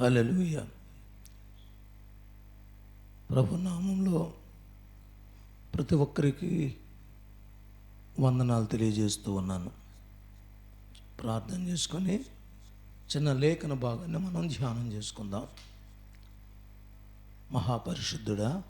హల్లెలూయా. ప్రభు నామంలో ప్రతి ఒక్కరికి వందనాలు తెలియజేస్తూ ఉన్నాను. ప్రార్థన చేసుకొని చిన్న లేఖన భాగాన్ని మనం ధ్యానం చేసుకుందాం. మహాపరిశుద్ధుడా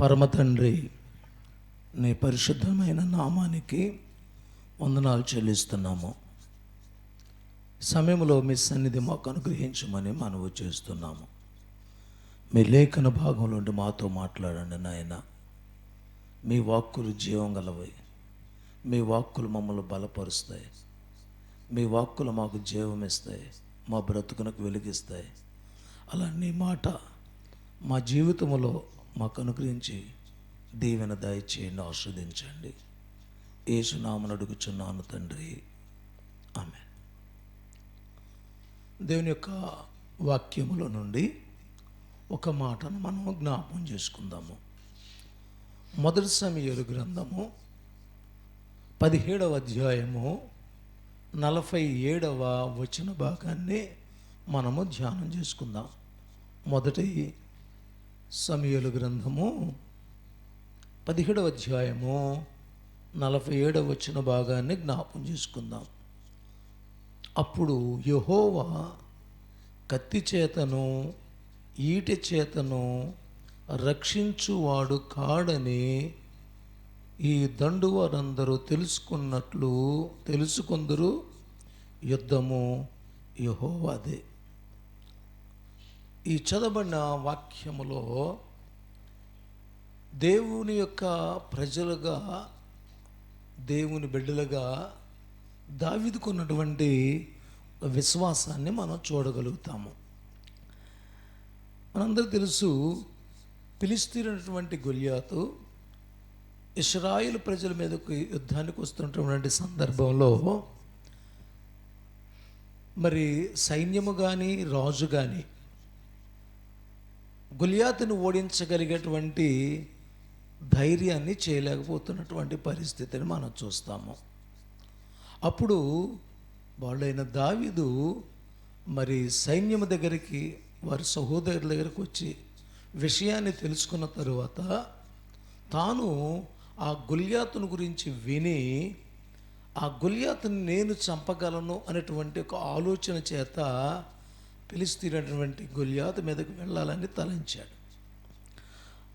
పరమతండ్రి నీ పరిశుద్ధమైన నామానికి వందనాలు చెల్లిస్తున్నాము. సమయంలో మీ సన్నిధి మాకు అనుగ్రహించమని మనవి చేస్తున్నాము. మీ లేఖన భాగంలో మాతో మాట్లాడండి నాయన. మీ వాక్కులు జీవం గలవై. మీ వాక్కులు మమ్మల్ని బలపరుస్తాయి. మీ వాక్కులు మాకు జీవం ఇస్తాయి. మా బ్రతుకునకు వెలిగిస్తాయి. అలా నీ మాట మా జీవితంలో మాకు అనుగ్రహించి దీవెన దయచేయండి ఆస్వాదించండి ఏసునామను అడుగుచున్నాను తండ్రి. ఆమె దేవుని యొక్క వాక్యములో నుండి ఒక మాటను మనం జ్ఞాపం చేసుకుందాము. మొదటి సమయలు గ్రంథము పదిహేడవ అధ్యాయము నలభై ఏడవ వచన భాగాన్ని మనము ధ్యానం చేసుకుందాం. మొదటి సమయలు గ్రంథము పదిహేడవ అధ్యాయము నలభై ఏడవ వచ్చిన భాగాన్ని జ్ఞాపం చేసుకుందాం. అప్పుడు యహోవా కత్తి చేతను ఈటె చేతను రక్షించువాడు కాడని ఈ దండు వారందరూ తెలుసుకున్నట్లు తెలుసుకుందరు. యుద్ధము యహోవాదే. ఈ చదవబడిన వాక్యములో దేవుని యొక్క ప్రజలుగా దేవుని బిడ్డలుగా దావిదుకున్నటువంటి విశ్వాసాన్ని మనం చూడగలుగుతాము. మనందరూ తెలుసు పిలిస్తీనటువంటి గొలియాతు ఇస్రాయిల్ ప్రజల మీదకు యుద్ధానికి వస్తున్నటువంటి సందర్భంలో మరి సైన్యము కానీ రాజు కానీ గులియాతును ఓడించగలిగేటువంటి ధైర్యాన్ని చేయలేకపోతున్నటువంటి పరిస్థితిని మనం చూస్తాము. అప్పుడు వాళ్ళైన దావీదు మరి సైన్యము దగ్గరికి వారి సహోదరుల దగ్గరికి వచ్చి విషయాన్ని తెలుసుకున్న తరువాత తాను ఆ గుల్యాతును గురించి విని ఆ గుల్యాతుని నేను చంపగలను అనేటువంటి ఒక ఆలోచన చేత పిలిస్తీనటువంటి గుల్యాతు మీదకు వెళ్ళాలని తలంచాడు.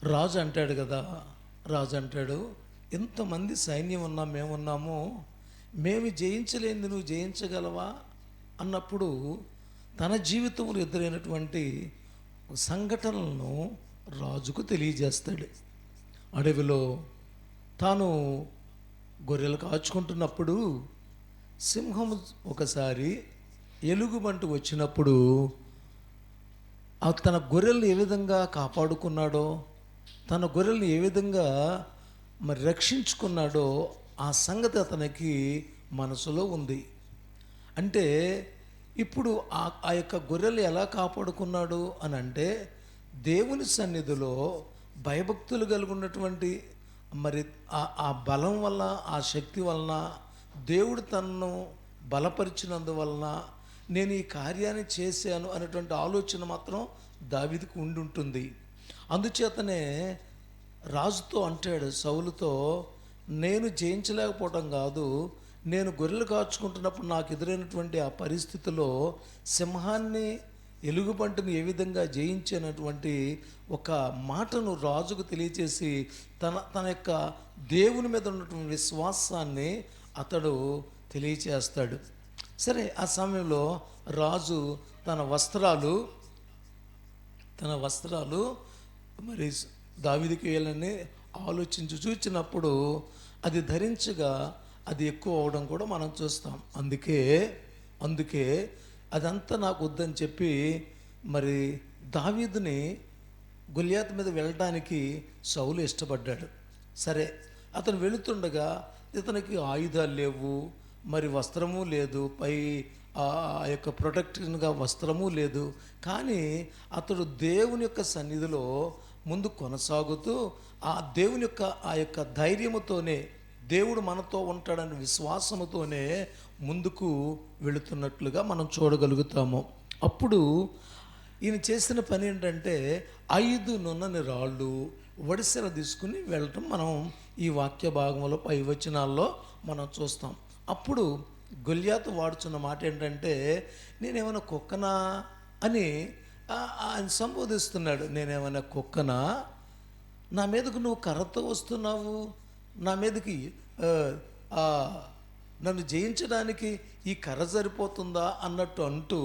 రాజు అంటాడు కదా రాజు అంటాడు ఇంతమంది సైన్యం ఉన్నా మేమున్నాము మేము జయించలేని నువ్వు జయించగలవా? అన్నప్పుడు తన జీవితంలో ఎదురైనటువంటి సంఘటనలను రాజుకు తెలియజేస్తాడు. అడవిలో తాను గొర్రెలు కాచుకుంటున్నప్పుడు సింహం ఒకసారి ఎలుగుబంటి వచ్చినప్పుడు ఆ తన గొర్రెల్ని ఏ విధంగా కాపాడుకున్నాడో తన గొర్రెల్ని ఏ విధంగా మరి రక్షించుకున్నాడో ఆ సంగతి అతనికి మనసులో ఉంది. అంటే ఇప్పుడు ఆ ఆ యొక్క గొర్రెలు ఎలా కాపాడుకున్నాడు అని అంటే దేవుని సన్నిధిలో భయభక్తులు కలిగి ఉన్నటువంటి మరి ఆ- ఆ బలం వల్ల ఆ శక్తి వలన దేవుడు తనను బలపరిచినందువలన నేను ఈ కార్యాన్ని చేశాను అనేటువంటి ఆలోచన మాత్రం దావిదికి ఉండి ఉంటుంది అందుచేతనే రాజుతో అంటాడు సౌలుతో నేను జయించలేకపోవటం కాదు నేను గొర్రెలు కాచుకుంటున్నప్పుడు నాకు ఎదురైనటువంటి ఆ పరిస్థితిలో సింహాన్ని ఎలుగుబంటిని ఏ విధంగా జయించినటువంటి ఒక మాటను రాజుకు తెలియచేసి తన తన యొక్క దేవుని మీద ఉన్నటువంటి విశ్వాసాన్ని అతడు తెలియచేస్తాడు. సరే ఆ సమయంలో రాజు తన వస్త్రాలు తన వస్త్రాలు మరి దావిదికి వెళ్ళని ఆలోచించి చూచినప్పుడు అది ధరించగా అది ఎక్కువ అవడం కూడా మనం చూస్తాం. అందుకే అందుకే అదంతా నాకు వద్దని చెప్పి మరి దావీదుని గుల్యాత్ మీద వెళ్ళడానికి సౌలు ఇష్టపడ్డాడు. సరే అతను వెళుతుండగా ఇతనికి ఆయుధాలు లేవు మరి వస్త్రము లేదు పై ఆ ఆ యొక్క ప్రొటెక్టివ్గా వస్త్రము లేదు. కానీ అతడు దేవుని యొక్క సన్నిధిలో ముందు కొనసాగుతూ ఆ దేవుని యొక్క ఆ యొక్క ధైర్యముతోనే దేవుడు మనతో ఉంటాడనే విశ్వాసముతోనే ముందుకు వెళుతున్నట్లుగా మనం చూడగలుగుతాము. అప్పుడు ఈయన చేసిన పని ఏంటంటే ఐదు నున్నని రాళ్ళు వడిసెల తీసుకుని వెళ్ళటం మనం ఈ వాక్య భాగంలో పై వచనాల్లో మనం చూస్తాం. అప్పుడు గొల్యాతు వాడుచున్న మాట ఏంటంటే నేనేమైనా కుక్కనా? అని ఆయన సంబోధిస్తున్నాడు నేనేమైనా కుక్కనా? నా మీదకు నువ్వు కర్రతో వస్తున్నావు? నా మీదకి నన్ను జయించడానికి ఈ కర్ర సరిపోతుందా? అన్నట్టు అంటూ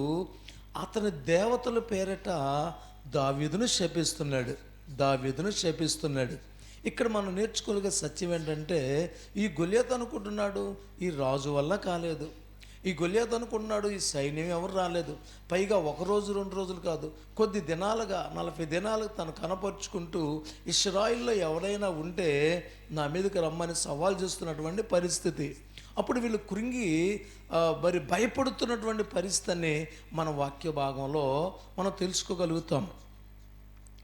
అతని దేవతల పేరట దావీదును శపిస్తున్నాడు దావీదును శపిస్తున్నాడు. ఇక్కడ మనం నేర్చుకోగలిగే సత్యం ఏంటంటే ఈ గొల్యత అనుకుంటున్నాడు ఈ రాజు వల్ల కాలేదు. ఈ గొలియాత్ అనుకున్నాడు ఈ సైన్యం ఎవరు రాలేదు. పైగా ఒక రోజు రెండు రోజులు కాదు కొద్ది దినాలుగా నలభై దినాలుగా తను కనపరుచుకుంటూ ఇస్రాయిల్లో ఎవరైనా ఉంటే నా మీదకి రమ్మని సవాల్ చేస్తున్నటువంటి పరిస్థితి. అప్పుడు వీళ్ళు కృంగి మరి భయపడుతున్నటువంటి పరిస్థితిని మన వాక్య భాగంలో మనం తెలుసుకోగలుగుతాం.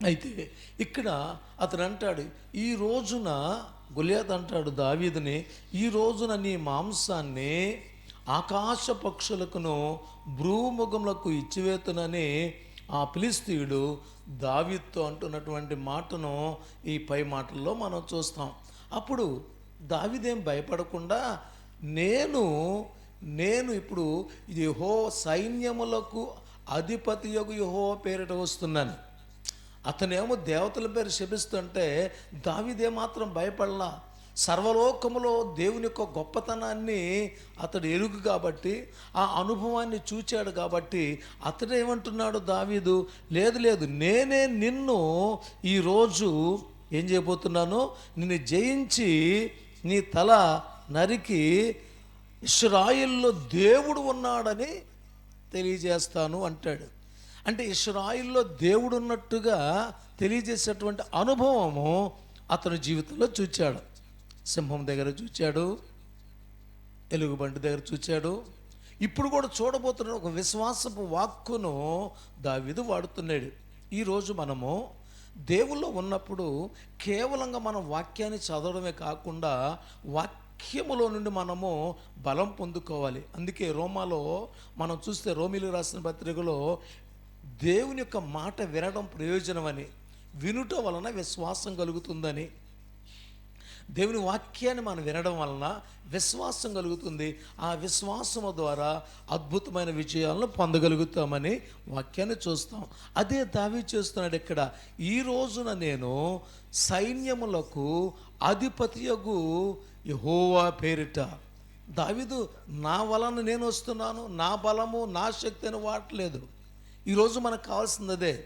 అయితే ఇక్కడ అతను అంటాడు ఈ రోజున గులియాత్ అంటాడు దావీదుని ఈ రోజున నీ మాంసాన్ని ఆకాశ పక్షులకును భ్రూముఖములకు ఇచ్చివేతునని ఆ పిలిస్తీయుడు దావిత్తు అంటున్నటువంటి మాటను ఈ పై మాటల్లో మనం చూస్తాం. అప్పుడు దావిదేం భయపడకుండా నేను నేను ఇప్పుడు యహో సైన్యములకు అధిపతి యొక్క యహో పేరిట వస్తున్నాను. అతనేమో దేవతల పేరు శపిస్తుంటే దావిదే మాత్రం భయపడలా. సర్వలోకములో దేవుని యొక్క గొప్పతనాన్ని అతడు ఎరుగు కాబట్టి ఆ అనుభవాన్ని చూచాడు కాబట్టి అతడు ఏమంటున్నాడు దావీదు? లేదు లేదు నేనే నిన్ను ఈరోజు ఏం చేయబోతున్నాను? నిన్ను జయించి నీ తల నరికి ఇస్రాయిల్లో దేవుడు ఉన్నాడని తెలియజేస్తాను అంటాడు. అంటే ఇస్రాయిల్లో దేవుడు ఉన్నట్టుగా తెలియజేసేటువంటి అనుభవము అతని జీవితంలో చూచాడు. సింహం దగ్గర చూచాడు ఎలుగుబంటి దగ్గర చూచాడు. ఇప్పుడు కూడా చూడబోతున్న ఒక విశ్వాసపు వాక్కును దావిదు వాడుతున్నాడు. ఈరోజు మనము దేవుల్లో ఉన్నప్పుడు కేవలంగా మనం వాక్యాన్ని చదవడమే కాకుండా వాక్యములో నుండి మనము బలం పొందుకోవాలి. అందుకే రోమాలో మనం చూస్తే రోమిలు రాసిన పత్రికలో దేవుని యొక్క మాట వినడం ప్రయోజనమని వినుట వలన విశ్వాసం కలుగుతుందని. దేవుని వాక్యాన్ని మనం వినడం వలన విశ్వాసం కలుగుతుంది. ఆ విశ్వాసము ద్వారా అద్భుతమైన విజయాలను పొందగలుగుతామని వాక్యాన్ని చూస్తాం. అదే దావి చేస్తున్నాడు ఇక్కడ ఈ రోజున నేను సైన్యములకు అధిపతియగు యహోవా పేరిట. దావిదు నా వలన నేను వస్తున్నాను నా బలము నా శక్తి అని వాడలేదు. ఈరోజు మనకు కావాల్సింది అదే.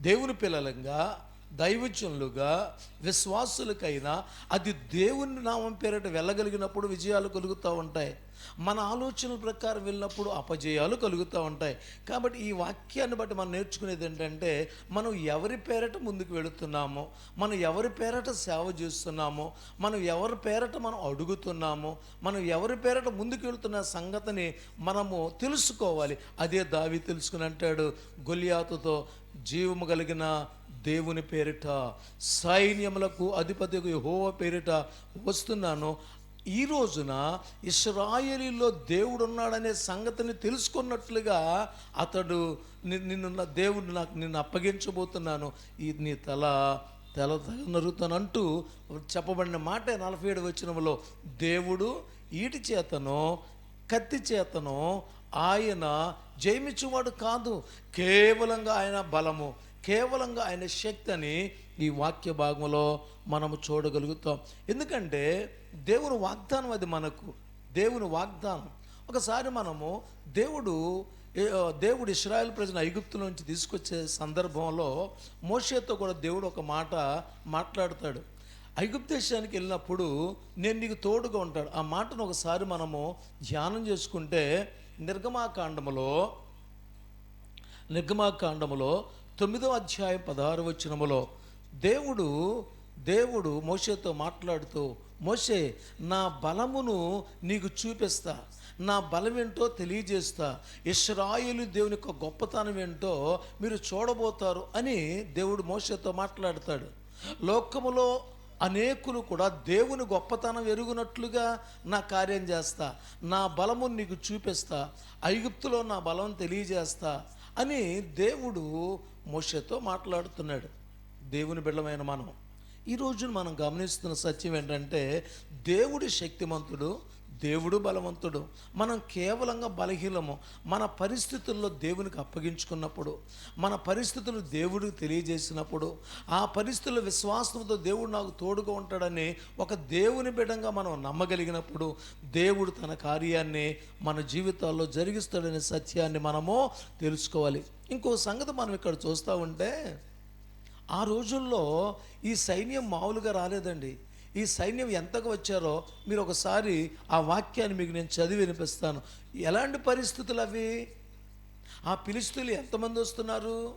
దేవుని పిల్లలంగా దైవజనులుగా విశ్వాసులకైనా అది దేవుని నామం పేరిట వెళ్ళగలిగినప్పుడు విజయాలు కలుగుతూ ఉంటాయి. మన ఆలోచనల ప్రకారం వెళ్ళినప్పుడు అపజయాలు కలుగుతూ ఉంటాయి. కాబట్టి ఈ వాక్యాన్ని బట్టి మనం నేర్చుకునేది ఏంటంటే మనం ఎవరి పేరట ముందుకు వెళుతున్నామో మనం ఎవరి పేరట సేవ చేస్తున్నామో మనం ఎవరి పేరట మనం అడుగుతున్నామో మనం ఎవరి పేరట ముందుకు వెళుతున్న సంగతిని మనము తెలుసుకోవాలి. అదే దావి తెలుసుకుని అంటాడు గొలియాతుతో జీవము కలిగిన దేవుని పేరిట సైన్యములకు అధిపతి హోవ పేరిట వస్తున్నాను. ఈ రోజున ఇస్రాయేలీలో దేవుడు ఉన్నాడనే సంగతిని తెలుసుకున్నట్లుగా అతడు ని- నిన్ను దేవుడు నాకు నిన్ను అప్పగించబోతున్నాను. ఈ నీ తల తల నరుగుతానంటూ చెప్పబడిన మాట నలభై ఏడు వచ్చినములో దేవుడు ఈటి చేతను కత్తి చేతను ఆయన జయమిచ్చువాడు కాదు. కేవలంగా ఆయన బలము కేవలంగా ఆయన శక్తి అని ఈ వాక్య భాగంలో మనము చూడగలుగుతాం. ఎందుకంటే దేవుని వాగ్దానం అది మనకు దేవుని వాగ్దానం. ఒకసారి మనము దేవుడు దేవుడు ఇస్రాయల్ ప్రజలు ఐగుప్తు నుంచి తీసుకొచ్చే సందర్భంలో మోషేతో కూడా దేవుడు ఒక మాట మాట్లాడతాడు. ఐగుప్తు దేశానికి వెళ్ళినప్పుడు నేను నీకు తోడుగా ఉంటాడు ఆ మాటను ఒకసారి మనము ధ్యానం చేసుకుంటే నిర్గమాకాండములో నిర్గమాకాండములో తొమ్మిదో అధ్యాయం పదహారు వచ్చినములో దేవుడు దేవుడు మోషేతో మాట్లాడుతూ మోషే నా బలమును నీకు చూపిస్తా. నా బలం ఏంటో తెలియజేస్తా. ఇస్రాయిలు దేవుని యొక్క గొప్పతనం ఏంటో మీరు చూడబోతారు అని దేవుడు మోషేతో మాట్లాడతాడు. లోకములో అనేకులు కూడా దేవుని గొప్పతనం ఎరుగునట్లుగా నా కార్యం చేస్తా నా బలము నీకు చూపిస్తా ఐగుప్తులో నా బలం తెలియజేస్తా అని దేవుడు మోషతో మాట్లాడుతున్నాడు. దేవుని బిడ్డమైన మనం ఈ రోజున మనం గమనిస్తున్న సత్యం ఏంటంటే దేవుడి శక్తిమంతుడు దేవుడు బలవంతుడు. మనం కేవలంగా బలహీనము. మన పరిస్థితుల్లో దేవునికి అప్పగించుకున్నప్పుడు మన పరిస్థితులు దేవుడికి తెలియజేసినప్పుడు ఆ పరిస్థితుల్లో విశ్వాసంతో దేవుడు నాకు తోడుగా ఉంటాడని ఒక దేవుని బిడంగా మనం నమ్మగలిగినప్పుడు దేవుడు తన కార్యాన్ని మన జీవితాల్లో జరిగిస్తాడనే సత్యాన్ని మనము తెలుసుకోవాలి. ఇంకో సంగతి మనం ఇక్కడ చూస్తూ ఉంటే ఆ రోజుల్లో ఈ సైన్యం మామూలుగా రాలేదండి. ఈ సైన్యం ఎంతకు వచ్చారో మీరు ఒకసారి ఆ వాక్యాన్ని మీకు నేను చదివి వినిపిస్తాను. ఎలాంటి పరిస్థితులు అవి? ఆ పిలిస్తులు ఎంతమంది వస్తున్నారు?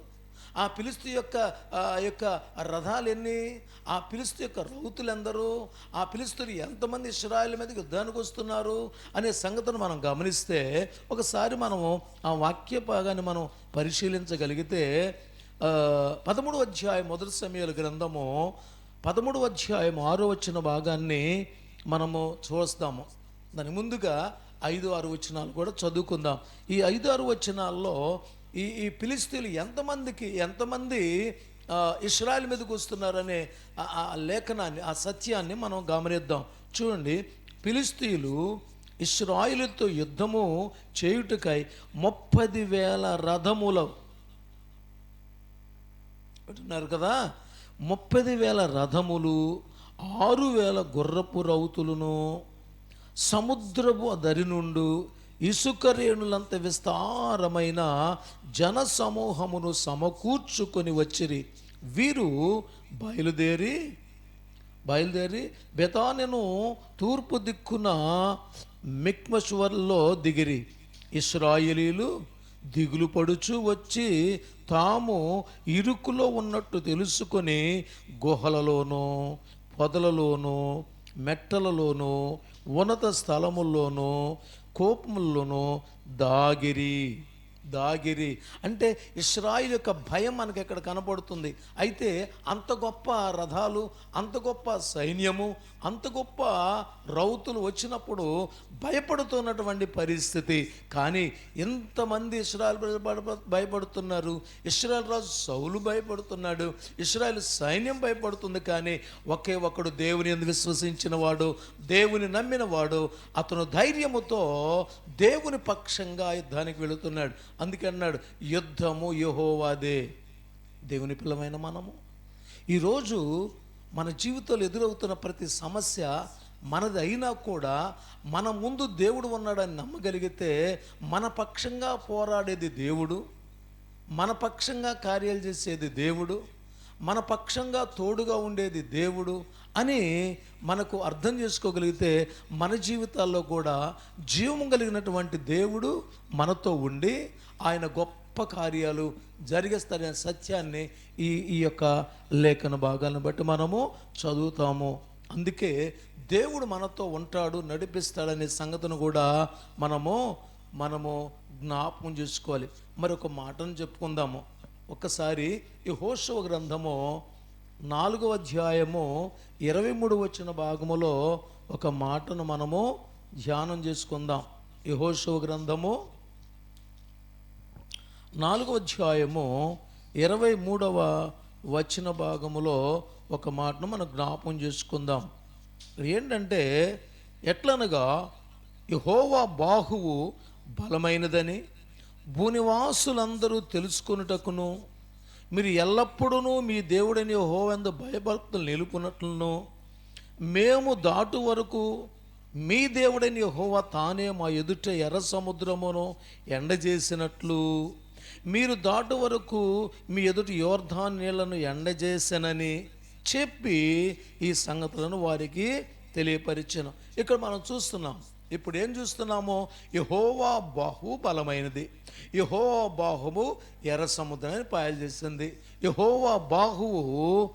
ఆ పిలుస్తు యొక్క ఆ యొక్క రథాలు ఎన్ని? ఆ పిలుస్తు యొక్క రౌతులు ఎందరూ? ఆ పిలుస్తులు ఎంతమంది ఇస్రాయల్ మీదకి యుద్ధానికి వస్తున్నారు? అనే సంగతిని మనం గమనిస్తే ఒకసారి మనము ఆ వాక్య భాగాన్ని మనం పరిశీలించగలిగితే పదమూడు అధ్యాయం మొదటి సమయాల గ్రంథము పదమూడు అధ్యాయం ఆరో వచ్చిన భాగాన్ని మనము చూస్తాము. దాని ముందుగా ఐదు ఆరు వచనాలు కూడా చదువుకుందాం. ఈ ఐదు ఆరు వచనాల్లో ఈ ఈ పిలిస్తీన్లు ఎంతమందికి ఎంతమంది ఇస్రాయల్ మీదకి వస్తున్నారనే ఆ- లేఖనాన్ని ఆ సత్యాన్ని మనం గమనిద్దాం. చూడండి పిలిస్తీలు ఇస్రాయిలతో యుద్ధము చేయుటకై ముప్పది వేల రథములు అంటున్నారు కదా? ముప్పది వేల రథములు ఆరు వేల గుర్రపు రౌతులను సముద్రపు దరి నుండు ఇసుక రేణులంత విస్తారమైన జన సమూహమును సమకూర్చుకొని వచ్చిరి. వీరు బయలుదేరి బయలుదేరి బెతానెను తూర్పు దిక్కున మిక్మశ్వర్లో దిగిరి. ఇస్రాయేలీలు దిగులు పడుచు వచ్చి తాము ఇరుకులో ఉన్నట్టు తెలుసుకొని గుహలలోనూ పొదలలోనూ మెట్టలలోనూ ఉన్నత స్థలముల్లోనూ కోపముల్లోనూ దాగిరి. దాగిరి. అంటే ఇస్రాయిల్ యొక్క భయం మనకి ఇక్కడ కనపడుతుంది? అయితే అంత గొప్ప రథాలు అంత గొప్ప సైన్యము అంత గొప్ప రౌతులు వచ్చినప్పుడు భయపడుతున్నటువంటి పరిస్థితి. కానీ ఎంతమంది ఇస్రాయల్ భయపడుతున్నారు. ఇస్రాయల్ రాజు సౌలు భయపడుతున్నాడు. ఇస్రాయల్ సైన్యం భయపడుతుంది. కానీ ఒకే ఒకడు దేవుని యందు విశ్వసించిన వాడు దేవుని నమ్మిన వాడు అతను ధైర్యముతో దేవుని పక్షంగా యుద్ధానికి వెళుతున్నాడు. అందుకే అన్నాడు యుద్ధము యహోవాదే. దేవుని పిల్లమైన మనము. ఈరోజు మన జీవితంలో ఎదురవుతున్న ప్రతి సమస్య మనది అయినా కూడా మన ముందు దేవుడు ఉన్నాడని నమ్మగలిగితే మన పక్షంగా పోరాడేది దేవుడు మన పక్షంగా కార్యాలు చేసేది దేవుడు మన పక్షంగా తోడుగా ఉండేది దేవుడు అని మనకు అర్థం చేసుకోగలిగితే మన జీవితాల్లో కూడా జీవము కలిగినటువంటి దేవుడు మనతో ఉండి ఆయన గొప్ప కార్యాలు జరిగిస్తారనే సత్యాన్ని ఈ ఈ యొక్క లేఖన భాగాలను బట్టి మనము చదువుతాము. అందుకే దేవుడు మనతో ఉంటాడు నడిపిస్తాడనే సంగతిని కూడా మనము మనము జ్ఞాపకం చేసుకోవాలి. మరొక మాటను చెప్పుకుందాము. ఒకసారి ఈ హోషవ గ్రంథము నాలుగో అధ్యాయము ఇరవై మూడు వచ్చిన భాగములో ఒక మాటను మనము ధ్యానం చేసుకుందాం. యహోశివ గ్రంథము నాలుగో అధ్యాయము ఇరవై మూడవ వచ్చిన భాగములో ఒక మాటను మనం జ్ఞాపం చేసుకుందాం. ఏంటంటే ఎట్లనగా యహోవా బాహువు బలమైనదని భూనివాసులందరూ తెలుసుకొనుటకును మీరు ఎల్లప్పుడూ మీ దేవుడని యెహోవందు భయభక్తులు నిలుపునట్లును మేము దాటు వరకు మీ దేవుడని హోవ తానే మా ఎదుట ఎర్ర సముద్రమును ఎండజేసినట్లు. మీరు దాటు వరకు మీ ఎదుట యోర్ధాన్ నీళ్ళను ఎండజేసనని చెప్పి ఈ సంగతులను వారికి తెలియపరిచాను. ఇక్కడ మనం చూస్తున్నాం ఇప్పుడు ఏం చూస్తున్నామో? యహోవా బాహు బలమైనది. యహోవా బాహువు ఎర్ర సముద్రాన్ని పాయలు చేసింది యహోవా బాహువు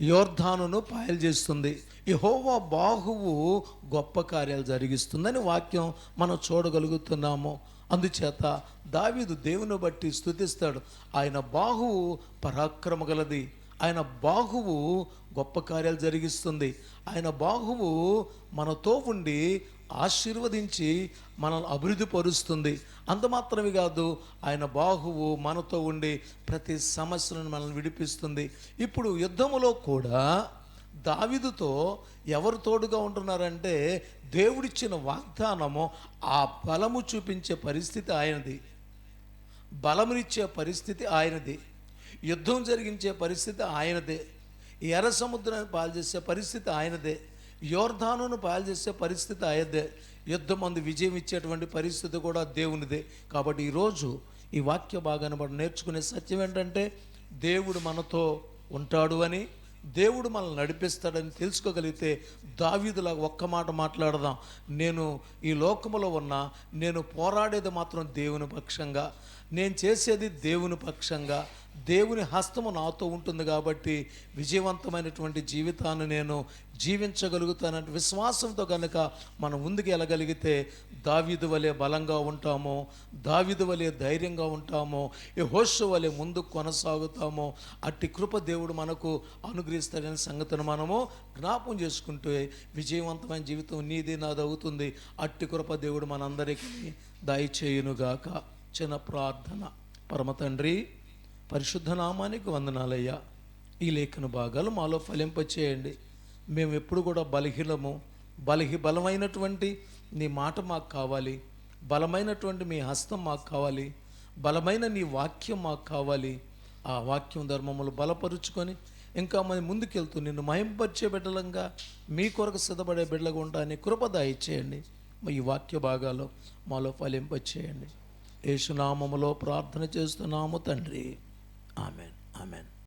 యోర్ధానును పాయలు చేస్తుంది. యహోవా బాహువు గొప్ప కార్యాలు జరిగిస్తుందని వాక్యం మనం చూడగలుగుతున్నాము. అందుచేత దావీదు దేవుని బట్టి స్థుతిస్తాడు. ఆయన బాహువు పరాక్రమ గలది. ఆయన బాహువు గొప్ప కార్యాలు జరిగిస్తుంది. ఆయన బాహువు మనతో ఉండి ఆశీర్వదించి మనల్ని అభివృద్ధి పరుస్తుంది. అంత మాత్రమే కాదు ఆయన బాహువు మనతో ఉండి ప్రతి సమస్యలను మనల్ని విడిపిస్తుంది. ఇప్పుడు యుద్ధములో కూడా దావిదుతో ఎవరు తోడుగా ఉంటున్నారంటే దేవుడిచ్చిన వాగ్దానము ఆ బలము చూపించే పరిస్థితి ఆయనది. బలమునిచ్చే పరిస్థితి ఆయనది. యుద్ధం జరిగించే పరిస్థితి ఆయనదే. ఎర్ర సముద్రాన్ని పాలు చేసే పరిస్థితి ఆయనదే. యోర్ధానును పాలు చేసే పరిస్థితి ఆయనదే యుద్ధం అందు విజయం ఇచ్చేటువంటి పరిస్థితి కూడా దేవునిదే. కాబట్టి ఈరోజు ఈ వాక్య భాగాన్ని మనం నేర్చుకునే సత్యం ఏంటంటే దేవుడు మనతో ఉంటాడు అని దేవుడు మనల్ని నడిపిస్తాడని తెలుసుకోగలిగితే దావీదులా ఒక్క మాట మాట్లాడదాం. నేను ఈ లోకములో ఉన్నా నేను పోరాడేది మాత్రం దేవుని పక్షంగా నేను చేసేది దేవుని పక్షంగా దేవుని హస్తము నాతో ఉంటుంది కాబట్టి విజయవంతమైనటువంటి జీవితాన్ని నేను జీవించగలుగుతానంటే విశ్వాసంతో కనుక మనం ముందుకు వెళ్ళగలిగితే దావిదు వలె బలంగా ఉంటామో దావిదు వలె ధైర్యంగా ఉంటామో ఈ హోషు వలె ముందుకు కొనసాగుతామో అట్టి కృప దేవుడు మనకు అనుగ్రహిస్తాడనే సంగతిని మనము జ్ఞాపం చేసుకుంటే విజయవంతమైన జీవితం నీది నాది అవుతుంది. అట్టి కృప దేవుడు మనందరికీ దయచేయునుగాక. చిన్న ప్రార్థన. పరమ తండ్రి పరిశుద్ధ నామానికి వందనాలయ్యా. ఈ లేఖన భాగాలు మాలో ఫలింపచేయండి. మేము ఎప్పుడు కూడా బలహీనము. బలహి బలమైనటువంటి నీ మాట మాకు కావాలి. బలమైనటువంటి మీ హస్తం మాకు కావాలి. బలమైన నీ వాక్యం మాకు కావాలి. ఆ వాక్యం ధర్మములు బలపరుచుకొని ఇంకా మరి ముందుకెళ్తూ నిన్ను మహింపరిచే బిడ్డలంగా మీ కొరకు సిద్ధపడే బిడ్డలుగా ఉంటాయని కృపద ఇచ్చేయండి ఈ వాక్య భాగాలు మాలో ఫలింపచేయండి. యేసునామములో ప్రార్థన చేస్తున్నాము తండ్రి. Amen. Amen.